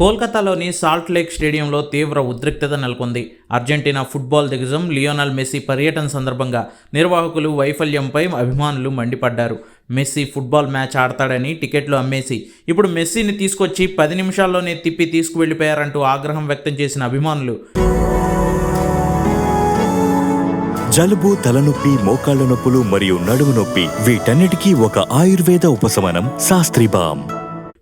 కోల్కతాలోని salt lake స్టేడియంలో తీవ్ర ఉద్రిక్తత నెలకొంది. అర్జెంటీనా ఫుట్బాల్ దిగ్గజం లియోనల్ మెస్సీ పర్యటన సందర్భంగా నిర్వాహకులు వైఫల్యంపై అభిమానులు మండిపడ్డారు. మెస్సీ ఫుట్బాల్ మ్యాచ్ ఆడతాడని టికెట్లు అమ్మేసి ఇప్పుడు మెస్సీని తీసుకొచ్చి పది నిమిషాల్లోనే తిప్పి తీసుకువెళ్ళిపోయారంటూ ఆగ్రహం వ్యక్తం చేసిన అభిమానులు. జలుబు తలనొప్పి మోకాళ్ళ నొప్పులు మరియు నడుము నొప్పి వీటన్నిటికీ ఒక ఆయుర్వేద ఉపశమనం శాస్త్రీబామ్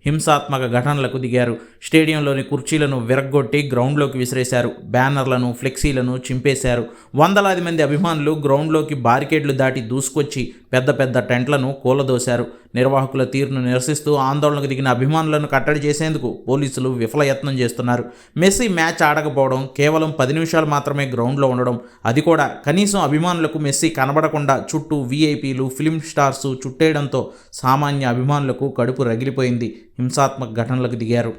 హింసాత్మక ఘటనలకు దిగారు. స్టేడియంలోని కుర్చీలను విరగ్గొట్టి గ్రౌండ్లోకి విసిరేశారు. బ్యానర్లను ఫ్లెక్సీలను చింపేశారు. వందలాది మంది అభిమానులు గ్రౌండ్లోకి బారికేడ్లు దాటి దూసుకొచ్చి పెద్ద పెద్ద టెంట్లను కూలదోశారు. నిర్వాహకుల తీరును నిరసిస్తూ ఆందోళనకు దిగిన అభిమానులను కట్టడి చేసేందుకు పోలీసులు విఫలయత్నం చేస్తున్నారు. మెస్సీ మ్యాచ్ ఆడకపోవడం కేవలం పది నిమిషాలు మాత్రమే గ్రౌండ్లో ఉండడం అది కూడా కనీసం అభిమానులకు మెస్సీ కనబడకుండా చుట్టూ వీఐపీలు ఫిల్మ్ స్టార్స్ చుట్టేయడంతో సామాన్య అభిమానులకు కడుపు రగిలిపోయింది. హింసాత్మక ఘటనలకు దిగారు.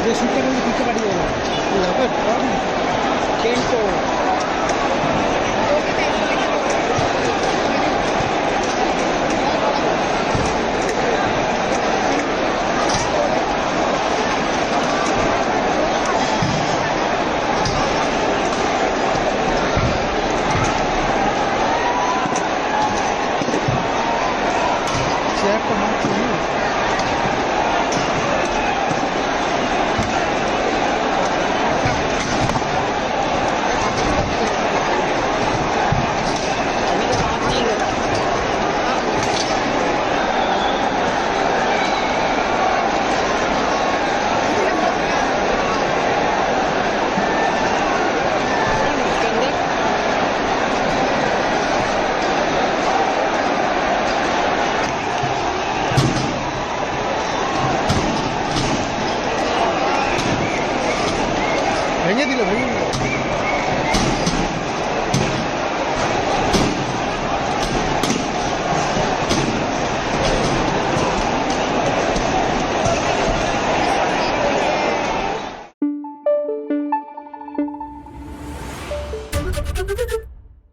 है जो शूट करने की पीछे पड़ी है यहाँ पर olha.